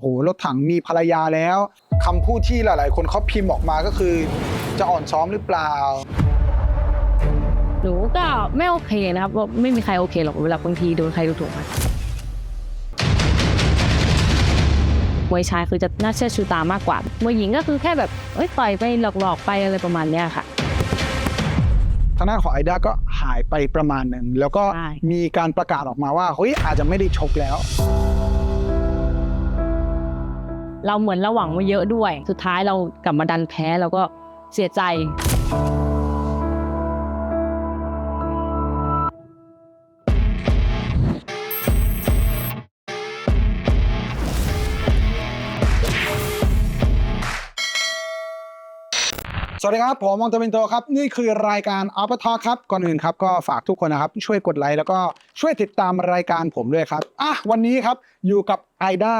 โอ้โหรถถังมีภรรยาแล้วคำพูดที่หลาย ๆ คนเขาพิมพ์ออกมาก็คือ จะอ่อนซ้อมหรือเปล่า หนูก็ไม่โอเคนะครับว่าไม่มีใครโอเคหรอกเวลาบางทีโดนใครดูถูกอะมวยชายคือจะน่าเชื่อชูตามากกว่ามวยหญิงก็คือแค่แบบเอ้ยต่อยไปหลอกๆไปอะไรประมาณเนี้ยค่ะทางด้านของไอด้าก็หายไปประมาณหนึ่งแล้วก็ใช่มีการประกาศออกมาว่าเฮ้ยอาจจะไม่ได้ชกแล้ว เราเหมือนเราหวังไว้เยอะด้วย สุดท้ายเรากลับมาดันแพ้เราก็เสียใจ สวัสดีครับ ผมมองตะเป็นโตครับ นี่คือรายการอัปทอครับ ก่อนอื่นครับ ก็ฝากทุกคนนะครับ ช่วยกดไลค์แล้วก็ช่วยติดตามรายการผมด้วยครับ อะ วันนี้ครับ อยู่กับไอด้า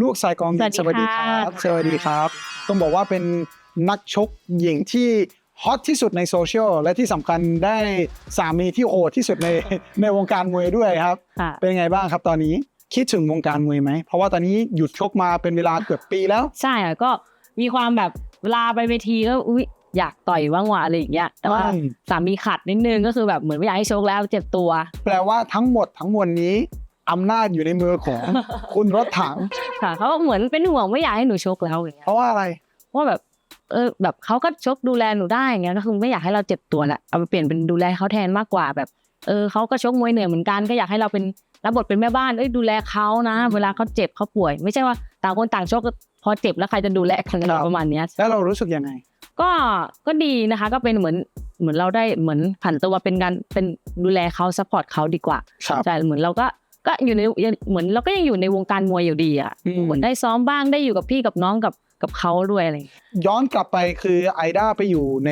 ลูกสายกองสวัสดีคค่ะรับสวัสดีครับ ต้องบอกว่าเป็นนักชกหญิงที่ฮอตที่สุดในโซเชียลและที่สำคัญได้สามีที่โหดที่สุดในในวงการมวยด้วยครับค่ะเป็นไงบ้างครับตอนนี้คิดถึงวงการมวยไหม เพราะว่าตอนนี้หยุดชกมาเป็นเวลาเกือบปีแล้ว ใช่อะก็มีความแบบเวลาไปเวทีก็อุ๊ยอยากต่อยว่างว่ะอะไรอย่างเงี้ยแต่ว่าอืมสามีขัดนิดนึงก็คือแบบเหมือนไม่อยากให้โชคแล้วเจ็บตัว แปลว่าทั้งหมดทั้งมวลนี้ อำนาจอยู่ในมือของ คุณรถถัง ค่ะเขาเหมือนเป็นห่วงไม่อยากให้หนูชกแล้วอย่างเงี้ยเพราะว่าอะไร ว่าแบบ เออ แบบเขาก็ชกดูแลหนูได้อย่างเงี้ยก็คือไม่อยากให้เราเจ็บตัวแหละเอาไปเปลี่ยนเป็นดูแลเขาแทนมากกว่าแบบ เออเขาก็ชกมวยเหนื่อยเหมือนกันก็อยากให้เราเป็นรับบทเป็นแม่บ้านเอ้ยดูแลเขานะ เวลาเขาเจ็บเขาป่วย ไม่ใช่ว่าต่างคนต่างชกพอเจ็บแล้วใครจะดูแลกันครับประมาณเนี้ยแล้วเรารู้สึกยังไง ก็ก็ดีนะคะ ก็เป็นเหมือนเหมือนเราได้เหมือนผันตัวเป็นการเป็นดูแลเขาซัพพอร์ตเขาดีกว่าครับใช่เหมือนเราก็ ก็อยู่ในเหมือนเราก็ยังอยู่ในวงการมวยอยู่ดีอะอืมเหมือนได้ซ้อมบ้างได้อยู่กับพี่กับน้องกับกับเขาด้วยอะไรอย่างเงี้ยย้อนกลับไปคือไอด้าไปอยู่ใน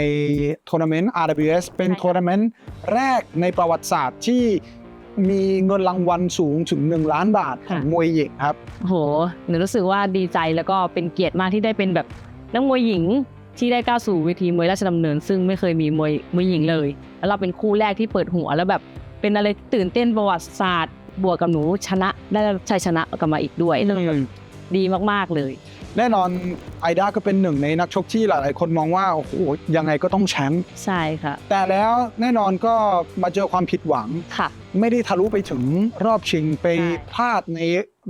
ทัวร์นาเมนต์ RWS เป็นใช่ค่ะทัวร์นาเมนต์แรกในประวัติศาสตร์ที่มีเงินรางวัลสูงถึง 1 ล้านบาทของมวยหญิงครับโหหนูรู้สึกว่าดีใจแล้วก็เป็นเกียรติมากที่ได้เป็นแบบนักมวยหญิงที่ได้ก้าวสู่เวทีมวยราชดำเนิน ซึ่งไม่เคยมีมวยมวยหญิงเลย แล้วเราเป็นคู่แรกที่เปิดหัวแล้วแบบเป็นอะไรที่ตื่นเต้นประวัติศาสตร์ บวกกับหนูชนะได้ชัยชนะกลับมาอีกด้วยดีมากๆเลย แน่นอนไอด้าก็เป็นหนึ่งในนักชกที่หลาย ๆ คนมองว่าโอ้โหยังไงก็ต้องแชมป์ใช่ค่ะ แต่แล้วแน่นอนก็มาเจอความผิดหวังค่ะ ไม่ได้ทะลุไปถึงรอบชิงไปใช่พลาดใน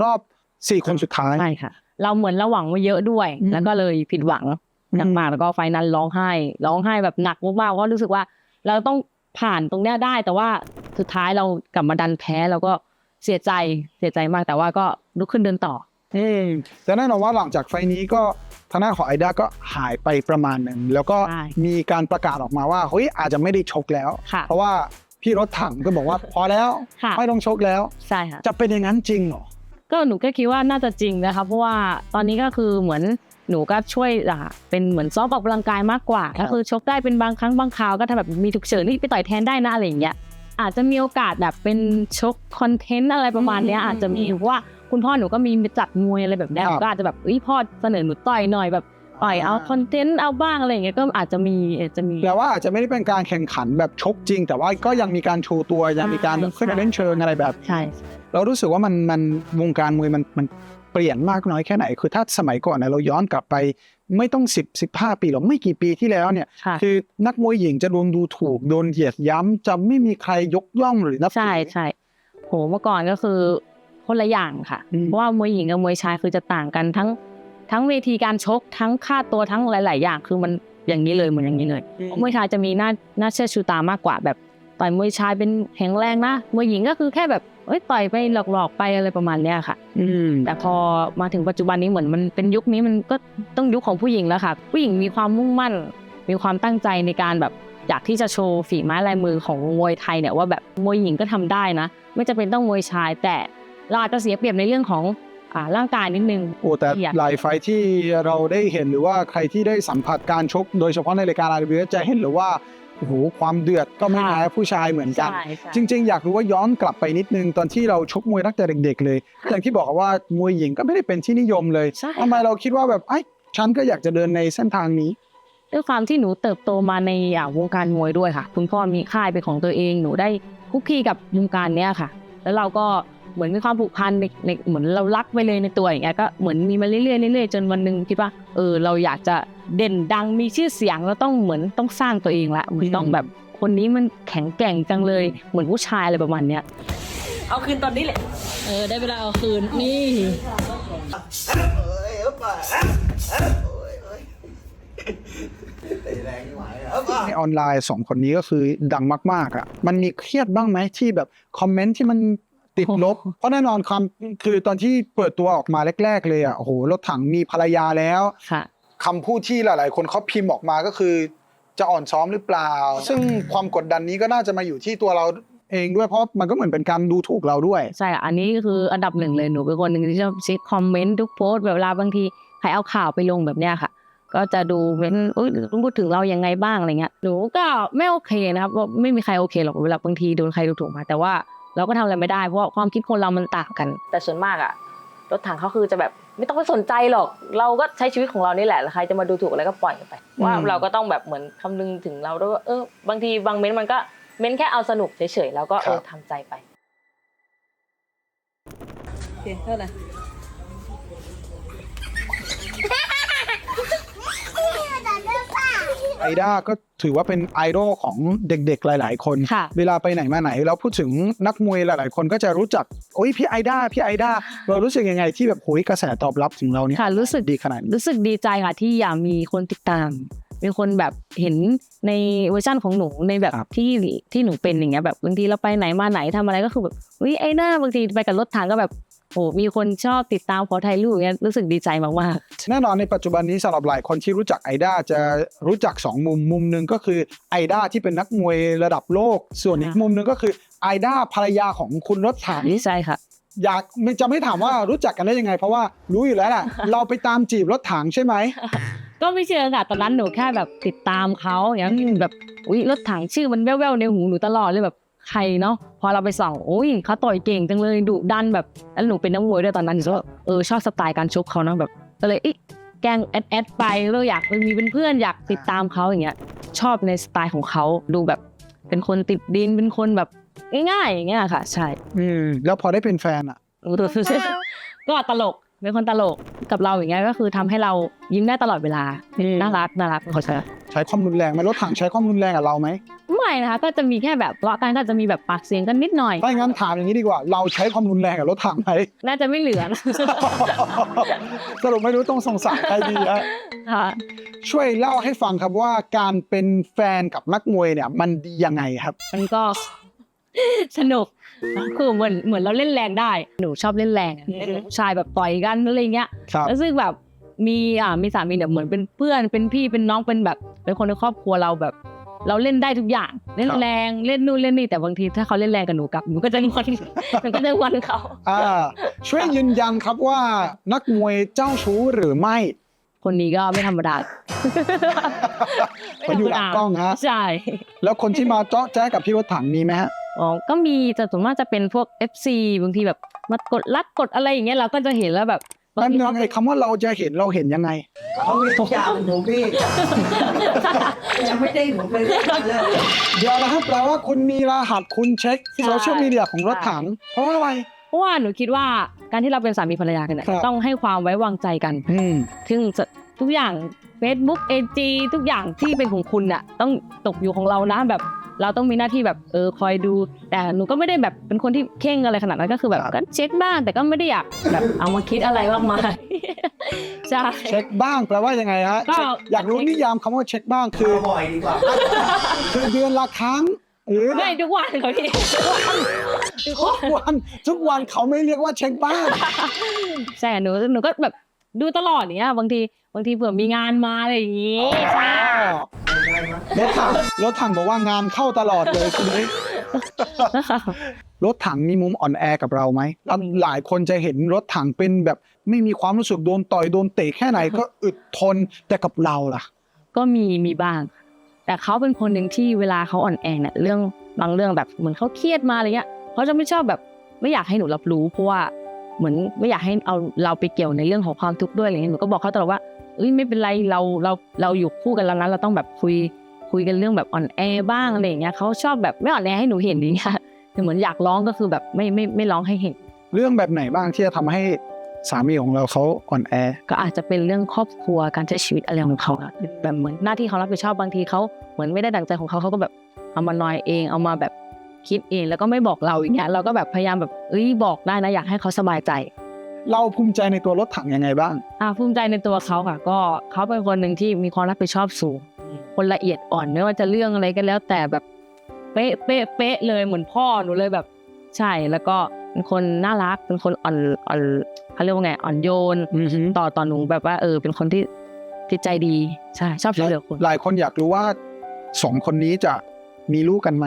รอบ4คนสุดท้ายใช่ค่ะ เราเหมือนเราหวังไว้เยอะด้วยอืมแล้วก็เลยผิดหวังอืมหนักมากแล้วก็ไฟนั้นร้องไห้ร้องไห้แบบหนักมากๆเพราะรู้สึกว่า เราต้องผ่านตรงเนี้ยได้แต่ว่าสุดท้ายเรากลับมาดันแพ้เราก็ เสียใจเสียใจมากแต่ว่าก็ลุกขึ้นเดินต่อ อืมแต่แน่นอนว่าหลังจากไฟล์นี้ก็ทางด้านของไอด้าก็หายไปประมาณหนึ่งแล้วก็ใช่มีการประกาศออกมาว่าเฮ้ยอาจจะไม่ได้ชกแล้ว ค่ะ เพราะว่าพี่รถถังก็บอกว่า พอแล้วค่ะไม่ต้องชกแล้ว ใช่ค่ะ จะเป็นอย่างนั้นจริงเหรอ ก็หนูก็คิดว่าน่าจะจริงนะคะเพราะว่าตอนนี้ก็คือเหมือนหนูก็ช่วยอะเป็นเหมือนซ้อมออกกำลังกายมากกว่า ครับ ก็คือชกได้เป็นบางครั้งบางคราวก็ถ้าแบบมีฉุกเฉินที่ไปต่อยแทนได้นะอะไรอย่างเงี้ย อาจจะมีโอกาสแบบเป็นชกคอนเทนต์อะไรประมาณเนี้ยอืมอาจจะมีเพราะว่าคุณพ่อหนูก็มีจัดมวยอะไรแบบเนี้ยครับก็อาจจะแบบเอ้ยพ่อเสนอหนูต่อยหน่อยแบบต่อยเอาคอนเทนต์เอาบ้างอะไรอย่างเงี้ยก็อาจจะมีอาจจะมีแปลว่าอาจจะไม่ได้เป็นการแข่งขันแบบชกจริง แต่ว่าก็ยังมีการโชว์ตัวยังมีการแบบใช่ขึ้นมาเล่นเชิงอะไรแบบใช่เรารู้สึกว่ามันมันวงการมวยมันมันเปลี่ยนมากน้อยแค่ไหน คือถ้าสมัยก่อนเนี่ยเราย้อนกลับไป ไม่ต้อง10 15ปีหรอกไม่กี่ปีที่แล้วเนี่ยค่ะคือนักมวยหญิงจะโดนดูถูกโดนเหยียดย้ำจะไม่มีใครยกย่องหรือนับถือใช่ใช่โหเมื่อก่อนก็คือคนละอย่างค่ะอืมเพราะว่ามวยหญิงกับมวยชายคือจะต่างกันทั้งทั้งเวทีการชกทั้งค่าตัวทั้งหลาย ๆ อย่างคือมันอย่างนี้เลยเหมือนอย่างนี้เลยมวยชายจะมีหน้าหน้าเชื่อชูตามากกว่าแบบต่อยมวยชายเป็นแข็งแรงนะมวยหญิงก็คือแค่แบบ เอ้ยต่อยไปหลอกๆไปอะไรประมาณเนี้ยค่ะ อืมแต่พอมาถึงปัจจุบันนี้เหมือนมันเป็นยุคนี้มันก็ต้องยุคของผู้หญิงแล้วค่ะ ผู้หญิงมีความมุ่งมั่น มีความตั้งใจในการแบบอยากที่จะโชว์ฝีไม้ลายมือของมวยไทยเนี่ยว่าแบบมวยหญิงก็ทำได้นะ ไม่จำเป็นต้องมวยชาย แต่เราอาจจะเสียเปรียบในเรื่องของอ่าร่างกายนิดนึงโอ้แต่อยากหลายไฟท์ที่เราได้เห็นหรือว่าใครที่ได้สัมผัสการชก โดยเฉพาะในรายการอาร์บีจะเห็นหรือว่า โอ้โหความเดือดก็ไม่แพ้ผู้ชายเหมือนกัน ใช่ใช่ จริง ๆ อยากรู้ว่าย้อนกลับไปนิดนึง ตอนที่เราชกมวยตั้งแต่เด็ก ๆ เลยอย่างที่บอกว่ามวยหญิงก็ไม่ได้เป็นที่นิยมเลยใช่ ทำไมเราคิดว่าแบบไอ้ยฉันก็อยากจะเดินในเส้นทางนี้ ด้วยความที่หนูเติบโตมาในอ่าวงการมวยด้วยค่ะ คุณพ่อมีค่ายเป็นของตัวเองหนูได้คุกคีกับวงการเนี้ยค่ะ แล้วเราก็ เหมือนมีความผูกพันในในเหมือนเรารักไปเลยในตัวอย่างเงี้ยก็เหมือนมีมาเรื่อยๆเรื่อยๆจนวันหนึ่งคิดว่าเออเราอยากจะเด่นดังมีชื่อเสียงเราต้องเหมือนต้องสร้างตัวเองละเหมือนต้องแบบคนนี้มันแข็งแกร่งจังเลยเหมือนผู้ชายอะไรประมาณเนี้ยเอาคืนตอนนี้แหละเออได้เวลาเอาคืนนี่ในออนไลน์สองคนนี้ก็คือดังมากๆอะมันมีเครียดบ้างไหมที่แบบคอมเมนต์ที่มัน ติดลบ เพราะแน่นอนความคือตอนที่เปิดตัวออกมาแรก ๆ เลยอะโอ้โหรถถังมีภรรยาแล้วค่ะคำพูดที่หลาย ๆ คนเขาพิมพ์ออกมาก็คือ จะอ่อนซ้อมหรือเปล่า ซึ่งความกดดันนี้ก็น่าจะมาอยู่ที่ตัวเราเองด้วยเพราะมันก็เหมือนเป็นการดูถูกเราด้วย ใช่อะอันนี้คืออันดับหนึ่งเลยหนูเป็นคนหนึ่งที่ชอบเช็คคอมเมนต์ทุกโพสต์แบบเวลาบางทีใครเอาข่าวไปลงแบบเนี้ยค่ะ ก็จะดูเป็นอุ้ยพูดถึงเรายังไงบ้างอะไรเงี้ยหนูก็ไม่โอเคนะครับว่าไม่มีใครโอเคหรอกเวลาบางทีโดนใครดูถูกมาแต่ว่า เราก็ทำอะไรไม่ได้เพราะว่าความคิดคนเรามันต่างกัน แต่ส่วนมากอะรถถังเขาคือจะแบบไม่ต้องไปสนใจหรอก เราก็ใช้ชีวิตของเรานี่แหละแล้วใครจะมาดูถูกอะไรก็ปล่อยไป ว่าอืมเราก็ต้องแบบเหมือนคำนึงถึงเราด้วยว่าเออบางทีบางเม้นต์มันก็เม้นต์แค่เอาสนุกเฉยๆแล้วก็เออทำใจไปโอเคเท่าไหร่ ไอด้าก็ถือว่าเป็นไอดอลของเด็กๆหลาย ๆ คน ค่ะเวลาไปไหนมาไหนแล้วพูดถึงนักมวยหลาย ๆ คนก็จะรู้จักโอ้ยพี่ไอด้าพี่ไอด้าเรารู้สึกยังไงที่แบบโหยกระแสตอบรับถึงเราเนี่ยค่ะรู้สึก ดีขนาดนี้ รู้สึกดีใจค่ะที่อยากมีคนติดตาม มีคนแบบเห็นในเวอร์ชั่นของหนูในแบบครับ ที่ที่หนูเป็นอย่างเงี้ยแบบบางทีเราไปไหนมาไหนทำอะไรก็คือแบบอุ้ยไอ้หน้าบางทีไปกับรถทางก็แบบ โหมีคนชอบติดตามขอถ่ายรูปอย่างเงี้ยรู้สึกดีใจมากแน่นอนในปัจจุบันนี้สำหรับหลายคนที่รู้จักไอด้าจะรู้จัก 2 มุมมุมหนึ่งก็คือไอด้าที่เป็นนักมวยระดับโลก ส่วนอีกมุมหนึ่งก็คือไอด้าภรรยาของคุณรถถังๆดีใจค่ะ อยากไม่จะไม่ถามว่ารู้จักกันได้ยังไง เพราะว่ารู้อยู่แล้วแหละ เราไปตามจีบรถถังใช่ไหม ก็ไม่เชิงค่ะตอนนั้นหนูแค่แบบติดตามเขาอย่างเงี้ยอืม แบบอุ้ยรถถังชื่อมันแว่วๆในหูหนูตลอดเลยแบบ ใครเนาะพอเราไปส่องอุ้ยเขาต่อยเก่งจังเลยดุดันแบบแล้วหนูเป็นนักมวยด้วยตอนนั้นหนูก็แบบเออชอบสไตล์การชกเขาเนาะแบบก็เลยอิแกล้งแอดแอดไปแล้วอยากมีเป็นเพื่อนอยากติดตามเขาอย่างเงี้ยชอบในสไตล์ของเขาดูแบบ เป็นคนติดดินเป็นคนแบบง่ายๆอย่างเงี้ยค่ะ ใช่อืมแล้วพอได้เป็นแฟนอะก็ตลกเป็นคนตลกกับเราอย่างเงี้ยก็คือทำให้เรายิ้มได้ตลอดเวลาอืมน่ารักน่ารักเขาใช่ ใช้ความรุนแรงไหมรถถังใช้ความรุนแรงกับเราไหมไม่นะคะก็จะมีแค่แบบทะเลาะกันก็จะมีแบบปากเสียงกันนิดหน่อยถ้าอย่างนั้นถามอย่างนี้ดีกว่า เราใช้ความรุนแรงกับรถถังไหมน่าจะไม่เหลือนะสรุปไม่รู้ต้องสงสารใครดีฮะค่ะช่วยเล่าให้ฟังครับว่าการเป็นแฟนกับนักมวยเนี่ย มันดียังไงครับ มันก็สนุกคือเหมือนเหมือนเราเล่นแรงได้ หนูชอบเล่นแรงอะอือฮึเล่นกับผู้ชายแบบต่อยกันอะไรเงี้ยครับแล้วซึ่งแบบ มีอ่ามีสามีเนี่ยเหมือนเป็นเพื่อนเป็นพี่เป็นน้องเป็นแบบ เป็นคนในครอบครัวเราแบบ เราเล่นได้ทุกอย่างเล่นครับแรงเล่นนู่นเล่นนี่แต่บางทีถ้าเขาเล่นแรงกับหนูกลับหนูก็จะงอนหนูก็จะงอนเขาอ่าช่วยยืนยันครับว่านักมวยเจ้าชู้หรือไม่ คนนี้ก็ไม่ธรรมดาคนอยู่หลังกล้องฮะใช่แล้วคนที่มาเจาะแจ๊กับพี่รถถังมีไหมฮะอ๋อก็มีแต่ส่วนมากจะเป็นพวก FC บางทีแบบมากดลักกดอะไรอย่างเงี้ยเราก็จะเห็นแล้วแบบ บางแป๊บทีนึงเขาไอ้คำว่าเราจะเห็นเราเห็นยังไงเขามีทุกอย่างหนูพี่ยังไม่ได้หนูไปเล่นเลยเดี๋ยวนะครับแปลว่าคุณมีรหัสคุณเช็คโซเชียลมีเดียของรถถัง เพราะว่าอะไรเพราะว่าหนูคิดว่าการที่เราเป็นสามีภรรยากันเนี่ยครับต้องให้ความไว้วางใจกันอืมซึ่งจะทุกอย่าง Facebook AG ทุกอย่างที่เป็นของคุณน่ะต้องตกอยู่ของเรานะแบบ เราต้องมีหน้าที่แบบเออคอยดู แต่หนูก็ไม่ได้แบบเป็นคนที่เข่งอะไรขนาดนั้นก็คือแบบครับก็เช็คบ้างแต่ก็ไม่ได้อยากแบบเอามาคิดอะไรมากมายใช่ เช็คบ้างแปลว่ายังไงฮะก็ เช็คอยากรู้นิยามคำว่าเช็คบ้างคือ บ่อยดีกว่า คือเดือนละครั้ง หรือไม่ทุกวันเขาพี่ทุกวันทุกวันเขาไม่เรียกว่าเช็คบ้าง ใช่หนูหนูก็แบบดูตลอดอย่างเงี้ยบางทีบางทีเผื่อมีงานมาอะไรอย่างงี้ใช่ รถถังรถถังบอกว่างานเข้าตลอดเลยคุณนี้รถถังมีมุมอ่อนแอกับเราไหมแล้วหลายคนจะเห็นรถถังเป็นแบบไม่มีความรู้สึกโดนต่อยโดนเตะแค่ไหนก็อึดทนแต่กับเราล่ะ ก็มีมีบ้าง แต่เขาเป็นคนหนึ่งที่เวลาเขาอ่อนแอเนี่ยเรื่องบางเรื่องแบบเหมือนเขาเครียดมาอะไรเงี้ยเขาจะไม่ชอบแบบไม่อยากให้หนูรับรู้เพราะว่าเหมือนไม่อยากให้เอาเราไปเกี่ยวในเรื่องของความทุกข์ด้วยอะไรเงี้ยหนูก็บอกเขาตลอดว่า เอ้ยไม่เป็นไรเราเราเราอยู่คู่กันแล้วนะเราต้องแบบคุยคุยกันเรื่องแบบอ่อนแอบ้างอะไรอย่างเงี้ยเขาชอบแบบไม่อ่อนแอให้หนูเห็นอย่างเงี้ยคือเหมือนอยากร้องก็คือแบบไม่ไม่ไม่ร้องให้เห็น เรื่องแบบไหนบ้างที่จะทำให้สามีของเราเขาอ่อนแอ ก็อาจจะเป็นเรื่องครอบครัวการใช้ชีวิตอะไรของเขาอะแบบเหมือนหน้าที่เขารับผิดชอบบางทีเขาเหมือนไม่ได้ดังใจของเขาเขาก็แบบเอามานอยเองเอามาแบบคิดเองแล้วก็ไม่บอกเราอย่างเงี้ยเราก็แบบพยายามแบบเอ้ยบอกได้นะอยากให้เขาสบายใจ เราภูมิใจในตัวรถถังยังไงบ้าง อ่าภูมิใจในตัวเขาค่ะ ก็เขาเป็นคนหนึ่งที่มีความรับผิดชอบสูง คนละเอียดอ่อนไม่ว่าจะเรื่องอะไรก็แล้วแต่แบบเป๊ะเป๊ะเป๊ะเลยเหมือนพ่อหนูเลยแบบ ใช่แล้วก็เป็นคนน่ารักเป็นคนอ่อนอ่อนเขาเรียกว่าไงอ่อนโยนอือหือต่อต่อหนูแบบว่าเออ เป็นคนที่จิตใจดีใช่ชอบช่วยเหลือคนหลายคนอยากรู้ว่าสองคนนี้จะมีลูกกันไหม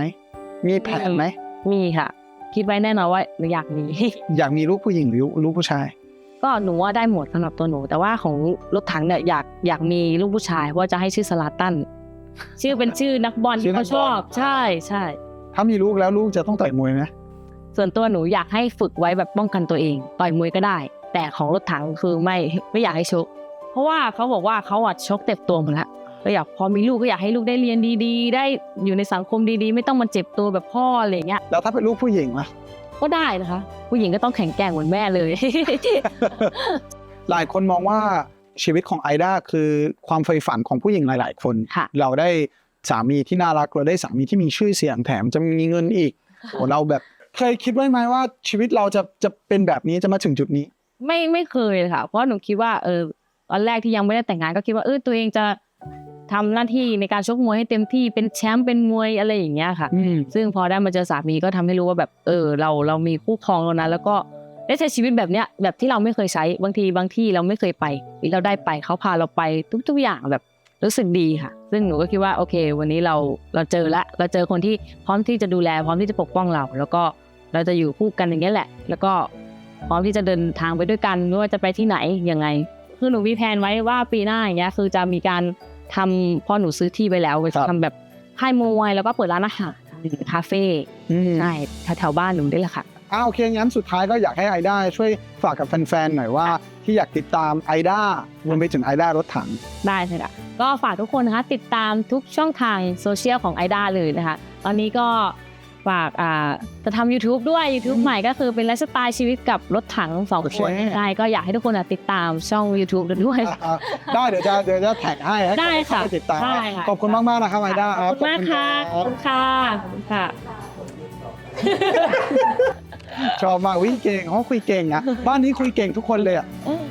มีแผนไหมมีค่ะ คิดไว้แน่นอนว่าอยากมี อยากมีลูกผู้หญิงหรือลูกผู้ชาย ก็หนูว่าได้หมดสำหรับตัวหนู แต่ว่าของรถถังเนี่ยอยากอยากมีลูกผู้ชายเพราะว่าจะให้ชื่อสลาตันชื่อเป็นชื่อนักบอลชื่ที่อนัเขากบอลชอบ ใช่ใช่ถ้ามีลูกแล้วลูกจะต้องต่อยมวยไหมส่วนตัวหนูอยากให้ฝึกไว้แบบป้องกันตัวเอง ต่อยมวยก็ได้ แต่ของรถถังคือไม่ไม่อยากให้ชก เพราะว่าเขาบอกว่าเขาอะชกเต็มตัวหมดแล้ว ก็อยากพอมีลูกก็อยากให้ลูกได้เรียนดีๆ ได้อยู่ในสังคมดีๆ ไม่ต้องมาเจ็บตัวแบบพ่ออะไรอย่างเงี้ยแล้วถ้าเป็นลูกผู้หญิงล่ะก็ได้นะคะ ผู้หญิงก็ต้องแข็งแกร่งเหมือนแม่เลย หลายคนมองว่าชีวิตของไอด้าคือความใฝ่ฝันของผู้หญิงหลาย ๆ คนค่ะเราได้สามีที่น่ารักเราได้สามีที่มีชื่อเสียงแถมจะมีเงินอีกโอ้เราแบบเคยคิดไว้ไหมว่าชีวิตเราจะจะเป็นแบบนี้จะมาถึงจุดนี้ ไม่ไม่เคยเลยค่ะ เพราะหนูคิดว่าเออตอนแรกที่ยังไม่ได้แต่งงานก็คิดว่าเออตัวเองจะ ทำหน้าที่ในการชกมวยให้เต็มที่เป็นแชมป์เป็นมวยอะไรอย่างเงี้ยค่ะอืมซึ่งพอได้มาเจอสามีก็ทำให้รู้ว่าแบบเออเราเรามีคู่ครองแล้วนะแล้วก็ได้ใช้ชีวิตแบบเนี้ยแบบที่เราไม่เคยใช้บางทีบางที่เราไม่เคยไปหรือเราได้ไปเขาพาเราไปทุก ๆอย่างแบบรู้สึกดีค่ะ ซึ่งหนูก็คิดว่าโอเค วันนี้เราเราเจอละเราเจอคนที่พร้อมที่จะดูแล พร้อมที่จะปกป้องเรา แล้วก็เราจะอยู่คู่กันอย่างเงี้ยแหละ แล้วก็พร้อมที่จะเดินทางไปด้วยกันไม่ว่าจะไปที่ไหนยังไง คือหนูมีแผนไว้ว่าปีหน้าอย่างเงี้ยคือจะมีการ ทำพอหนูซื้อที่ไปแล้วไปครับทำแบบค่ายมวยแล้วก็เปิดร้านอาหารคาเฟ่อืมใช่แถวๆบ้านหนูได้แหละค่ะอ้าวโอเคงั้นสุดท้ายก็อยากให้ไอด้าช่วยฝากกับแฟนๆหน่อยว่า ที่อยากติดตามไอด้ารวมไปถึงไอด้ารถถังได้เลยค่ะก็ฝากทุกคนนะคะติดตามทุกช่องทางโซเชียลของไอด้าเลยนะคะ ตอนนี้ก็ ฝากอ่าจะทำ YouTube ด้วย YouTube ใหม่ก็คือเป็นไลฟ์สไตล์ชีวิตกับรถถังสองโอเคคนใช่ก็อยากให้ทุกคนอะติดตามช่อง YouTube ด้วยอะได้เดี๋ยวจะเดี๋ยวจะแท็กให้ให้ได้ค่ะเข้าไปติดตามได้ค่ะขอบคุณมากๆนะครับไอด้าขอบคุณมากค่ะขอบคุณค่ะขอบคุณค่ะชอบมากวิเก่งเขาคุยเก่งนะบ้านนี้คุยเก่งทุกคนเลยอะเออ